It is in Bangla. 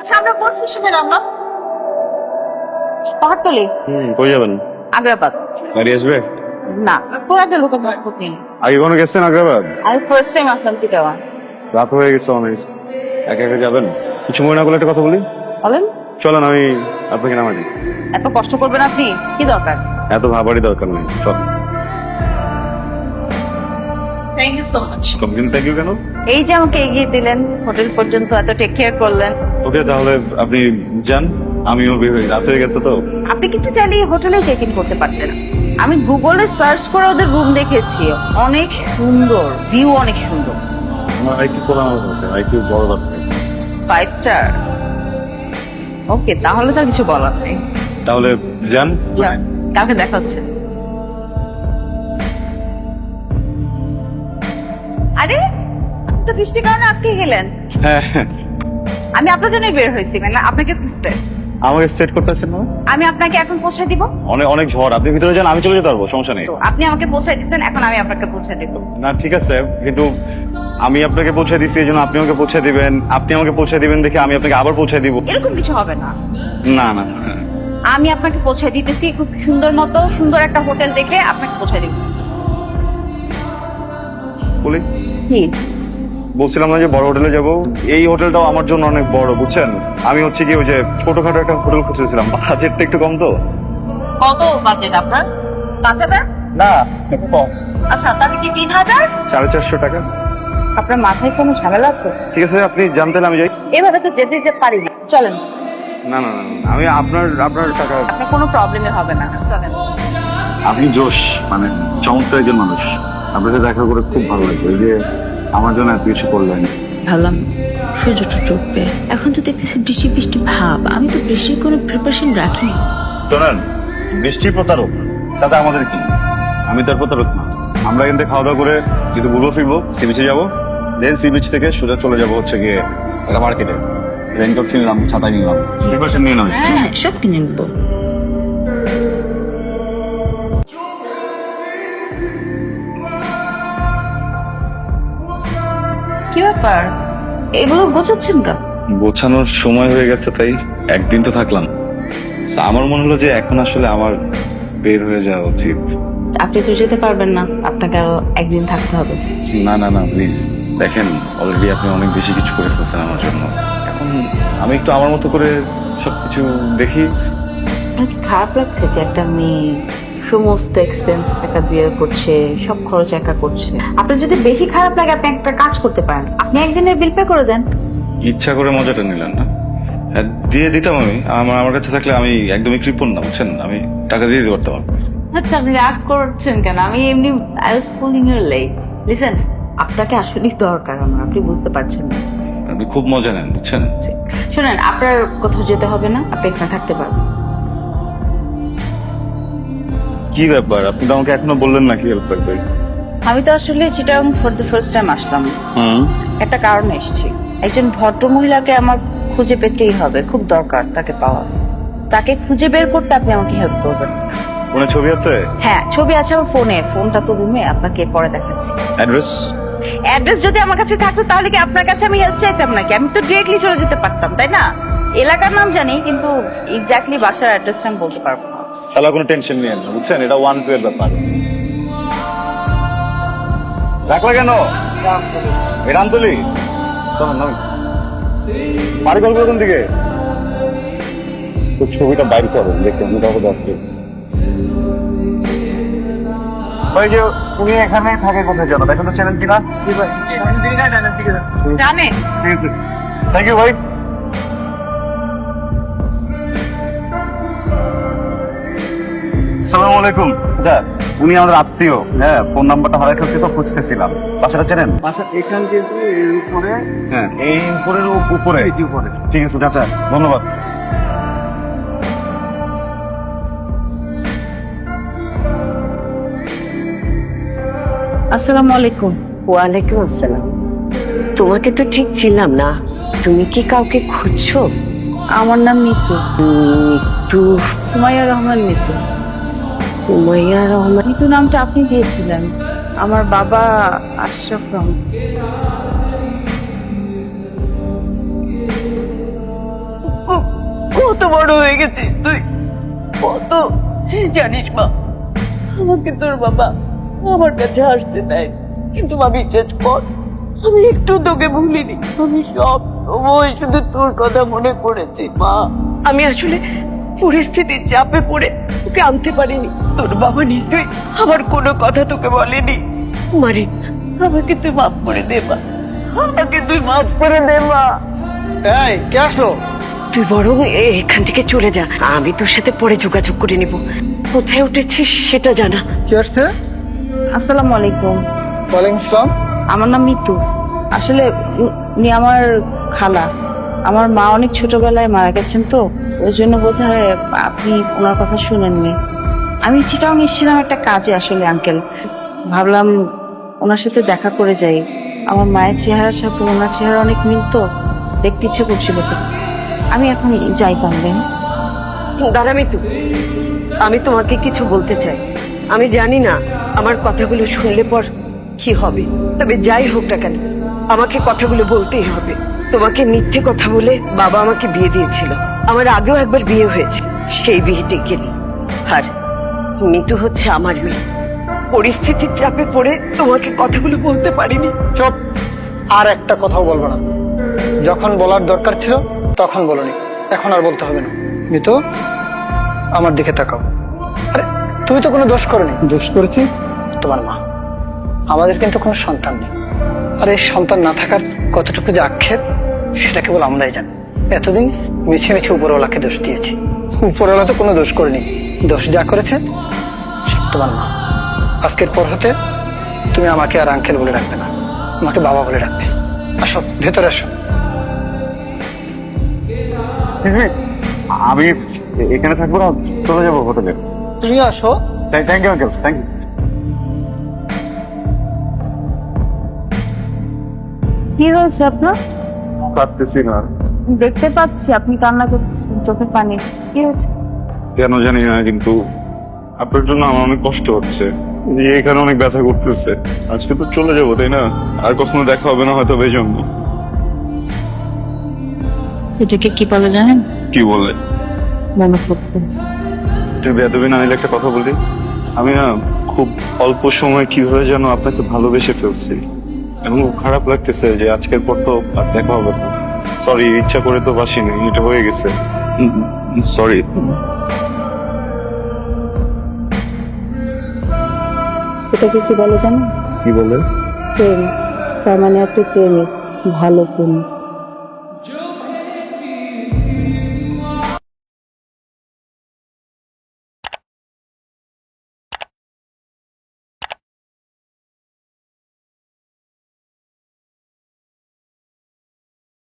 আচ্ছা আমরা কোন স্টেশনে নামলাম পাহাড়তলি? হুম কই যাবেন? আগ্রাবাদ। গাড়ি আসবে? না খুব একটা লোকের পাসপোর্ট নেই আগে কোনো গেছেন আগ্রাবাদ? আমি ফার্স্ট টাইম আসলাম চিটাগাং রাত হয়ে গেছে অনেক। একা একা যাবেন? কিছু মনে না করলে একটা কথা বলি? বলেন। চলেন আমি আপনাকে নামাই দিই। এত কষ্ট করবেন আপনি? কি দরকার? এত ভাবারই দরকার নেই চল। Thank you so much complain thank you কেন? এই যে আমাকে এগিয়ে দিলেন হোটেল পর্যন্ত এত টেক কেয়ার করলেন। ওকে তাহলে আপনি যান আমিও বের হই। রাত হয়ে গেছে তো। আপনি কিন্তু চাইলে হোটেলে চেক ইন করতে পারতেন। আমি গুগলে সার্চ করে ওদের রুম দেখেছি। অনেক সুন্দর ভিউ অনেক সুন্দর। আমার আমার দরকার আইকিউ বড় দরকার ফাইভ স্টার ওকে তাহলে তো আর কিছু বলার নেই। তাহলে যান কালকে দেখা হচ্ছে। আরে তো বৃষ্টির কারণে আটকে গেলেন। হ্যাঁ আমি আপনার জন্যই বের হয়েছি মানে আপনাকে খুঁজতে। আমাকে সেট করতে পারছেন না আমি আপনাকে এখন পৌঁছে দিব। অনেক অনেক ঝড় আপনি ভিতরে যান আমি চলে যেতে পারব সমস্যা নেই। আপনি আমাকে পৌঁছে দিচ্ছেন এখন আমি আপনাকে পৌঁছে দিব। না ঠিক আছে কিন্তু আমি আপনাকে পৌঁছে দিচ্ছি এই জন্য আপনি আমাকে পৌঁছে দিবেন। আপনি আমাকে পৌঁছে দিবেন দেখে আমি আপনাকে আবার পৌঁছে দিব। এরকম কিছু হবে না। না না আমি আপনাকে পৌঁছে দিতেছি খুব সুন্দর মতো সুন্দর একটা হোটেল দেখে আপনাকে পৌঁছে দিব। বলি? কি? বলছিলাম না যে বড় হোটেলে যাব। এই হোটেলটাও আমার জন্য অনেক বড় বুঝছেন? আমি হচ্ছে কি ওই যে ছোটখাটো একটা হোটেল খুঁজতেছিলাম। বাজেটটা একটু কম তো। কত বাজেট আপনার? পাঁচ হাজার? না কম। আচ্ছা তাহলে কি তিন হাজার? সাড়ে চারশো টাকা। আপনার মাথায় কোনো ঝামেলা আছে? ঠিক আছে আপনি জানতেন আমি যাই। এভাবে তো যেতে যেতে পারি না। চলেন। না না না না, আমি আপনার আপনার টাকা আপনার কোনো প্রবলেমে হবে না। চলেন। আপনি জোশ মানে চমৎকার একজন মানুষ। আপনার সাথে দেখা করে খুব ভালো লাগবে এই যে আমার জন্য এত কিছু করলেন। ভাবলাম সূর্যটা চুপবে এখন তো দেখতেছি বৃষ্টি বৃষ্টি ভাব। আমি তো বৃষ্টির কোনো প্রিপারেশন রাখিনি। শোনেন বৃষ্টি প্রতারক তাতে আমাদের কি? আমি তার প্রতারক না। আমরা কিন্তু খাওয়া দাওয়া করে যদি ঘুরবো ফিরবো সি বিচে যাব দেন সি বিচ থেকে সোজা চলে যাব হচ্ছে গিয়ে একটা মার্কেটে রেনকোট কিনলাম ছাতা কিনলাম প্রিপারেশন নিয়ে নয় হ্যাঁ হ্যাঁ সব কিনে নেব। কি ব্যাপার? এগুলো গোছাচ্ছেন কেন? গোছানোর সময় হয়ে গেছে তাই একদিন তো থাকলাম। আমার মনে হলো যে এখন আসলে আমার বের হয়ে যাওয়া উচিত। আপনি তো যেতে পারবেন না আপনাকে আরও একদিন থাকতে হবে। না না না প্লিজ দেখেন অলরেডি আপনি অনেক বেশি কিছু করে ফেলছেন আমার জন্য। এখন আমি একটু আমার মতো করে সবকিছু দেখি। খারাপ লাগছে যে একটা মেয়ে সমস্ত এক্সপেন্স টাকা বিয়ে করছে সব খরচ একা করছে। আপনার যদি বেশি খারাপ লাগে আপনি একটা কাজ করতে পারেন। আপনি একদিনের বিল পে করে দেন। ইচ্ছা করে মজাটা নিলেন না? হ্যাঁ, দিয়ে দিতাম আমি। আমার আমার কাছে থাকলে আমি একদমই কৃপণ না বুঝছেন? আমি টাকা দিয়ে দিতে পারতাম। আচ্ছা আপনি রাগ করছেন কেন? আমি এমনি I was pulling your leg listen আপনাকে আসলেই দরকার আমার আপনি বুঝতে পারছেন না। আপনি খুব মজা নেন বুঝছেন? শুনেন আপনার কোথাও যেতে হবে না আপনি এখানে থাকতে পারবেন। কি ব্যাপার? আপনি তো আমাকে এখনও বললেন না কি হেল্প করবে আমি তো আসলে Chittagong for the first time আসলাম। হুম। একটা কারণে এসেছি। একজন ভদ্র মহিলাকে আমার খুঁজে পেতেই হবে খুব দরকার তাকে পাওয়া। তাকে খুঁজে বের করতে আপনি আমাকে হেল্প করবেন। কোনো ছবি আছে? হ্যাঁ ছবি আছে আমার ফোনে। ফোনটা তো রুমে আপনাকে পরে দেখাচ্ছি। অ্যাড্রেস অ্যাড্রেস যদি আমার কাছে থাকতো তাহলে কি আপনার কাছে আমি হেল্প চাইতাম নাকি? আমি তো ডিরেক্টলি চলে যেতে পারতাম তাই না? এলাকার নাম জানি কিন্তু এক্স্যাক্টলি বাসার অ্যাড্রেসটা আমি বলতে পারব না। তাহলে কোনো টেনশন নিয়ে না বুঝছেন? এটা ওয়ান টু এর ব্যাপার। রাখলা কেন? এই রামতলি? বাড়ি কোন দিকে? ছবিটা বাইর করো দেখতে কাউকে যাচ্ছি ওই যে উনি এখানে থাকে কোথায় জানো দেখেন তো চ্যানেল কিনা। জানে। ঠিক আছে। থ্যাংক ইউ ভাই সালাম আলাইকুম। আচ্ছা উনি আমাদের আত্মীয়। হ্যাঁ ফোন নাম্বারটা হারাই ফেলছি তো খুঁজতেছিলাম। বাসাটা চেনেন? বাসা এখান থেকে এর উপরে হ্যাঁ। এই উপরের উপরে? উপরে। ঠিক আছে চাচা ধন্যবাদ। আসসালামু আলাইকুম। ওয়ালাইকুম আসসালাম। তোমাকে তো ঠিক ছিলাম না। তুমি কি কাউকে খুঁজছো? আমার নাম মিতু। মিতু। সুমাইয়া রহমান মিতু। উমাইয়া রহমান। নামটা আপনি দিয়েছিলেন। আমার বাবা আশরাফ রহমান। বড় হয়ে গেছি তুই। কত জানিস মা আমাকে তোর বাবা আমার কাছে আসতে দেয়। কিন্তু মা বিশ্বাস কর আমি একটু তোকে ভুলিনি। আমি সব সময় শুধু তোর কথা মনে পড়েছি মা। আমি আসলে পরিস্থিতির চাপে পড়ে তোকে আনতে পারিনি। তোর বাবা নিশ্চয়ই আমার কোনো কথা তোকে বলেনি। মারি আমাকে তুই মাফ করে দে মা। আমাকে তুই মাফ করে দে মা। এই কে আসলো? তুই বরং এ- এখান থেকে চলে যা। আমি তোর সাথে পরে যোগাযোগ করে নিব। কোথায় উঠেছিস সেটা জানা। কি আসছে? আসসালামু আলাইকুম। ওয়ালাইকুম আসসালাম। আমার নাম মিতু। আসলে উনি আমার খালা। আমার মা অনেক ছোটবেলায় মারা গেছেন তো, ওই জন্য বোধ আপনি ওনার কথা শুনেননি। আমি চিটাং এসেছিলাম একটা কাজে আসলে, আঙ্কেল। ভাবলাম ওনার সাথে দেখা করে যাই। আমার মায়ের চেহারার সাথে ওনার চেহারা অনেক মিল তো দেখতে ইচ্ছে করছিল। আমি এখন যাই পারবেন দাঁড়ামি তুই আমি তোমাকে কিছু বলতে চাই। আমি জানি না আমার কথাগুলো শুনলে পর কি হবে, তবে যাই হোক না কেন, আমাকে কথাগুলো বলতেই হবে। তোমাকে মিথ্যে কথা বলে বাবা আমাকে বিয়ে দিয়েছিল। আমার আগেও একবার বিয়ে হয়েছে সেই বিয়েটি গেলি। আর মিতু হচ্ছে আমার মেয়ে। পরিস্থিতির চাপে পড়ে তোমাকে কথাগুলো বলতে পারিনি। চুপ। আর একটা কথাও বলব না। যখন বলার দরকার ছিল তখন বলনি। এখন আর বলতে হবে না। মিতু আমার দিকে তাকাও। আরে তুমি তো কোনো দোষ করনি। দোষ করেছি? তোমার মা। আমাদের কিন্তু কোনো সন্তান নেই। আর এই সন্তান না থাকার কতটুকু যে আক্ষেপ? সেটা কেবল আমরাই জানি। এতদিন মিছে মিছে উপরওয়ালাকে দোষ দিয়েছি। উপরওয়ালা তো কোনো দোষ করেনি। দোষ যা করেছে সব তোমার মা। আজকের পর হতে তুমি আমাকে আর আঙ্কেল বলে ডাকবে না। আমাকে বাবা বলে ডাকবে। আসো ভেতরে আসো। আমি এখানে থাকব না চলে যাব হোটেলে। তুমি আসো। Thank you uncle thank you. কি হয়েছে আপনার? পারতেছি না। দেখতে পাচ্ছি আপনি কান্না করতেছেন চোখের পানি। কি হয়েছে? কেন জানি না কিন্তু আপনার জন্য আমার অনেক কষ্ট হচ্ছে। এই এখানে অনেক ব্যথা করতেছে। আজকে তো চলে যাব তাই না? আর কখনো দেখা হবে না হয়তো এই জন্য এটাকে কি বলে জানেন? কি বললে মনসত্ব তুমি বেদবি না নিলে একটা কথা বলি। আমি না খুব অল্প সময় কীভাবে যেন আপনাকে ভালোবেসে ফেলছি। খুব খারাপ লাগতেছে যে আজকের পর তো আর দেখা হবে না। সরি ইচ্ছা করে তো বাসিনি এটা হয়ে গেছে। সরি এটাকে কি বলে জানো? কি বলে? প্রেম। তার মানে একটা প্রেমিক ভালো প্রেমিক।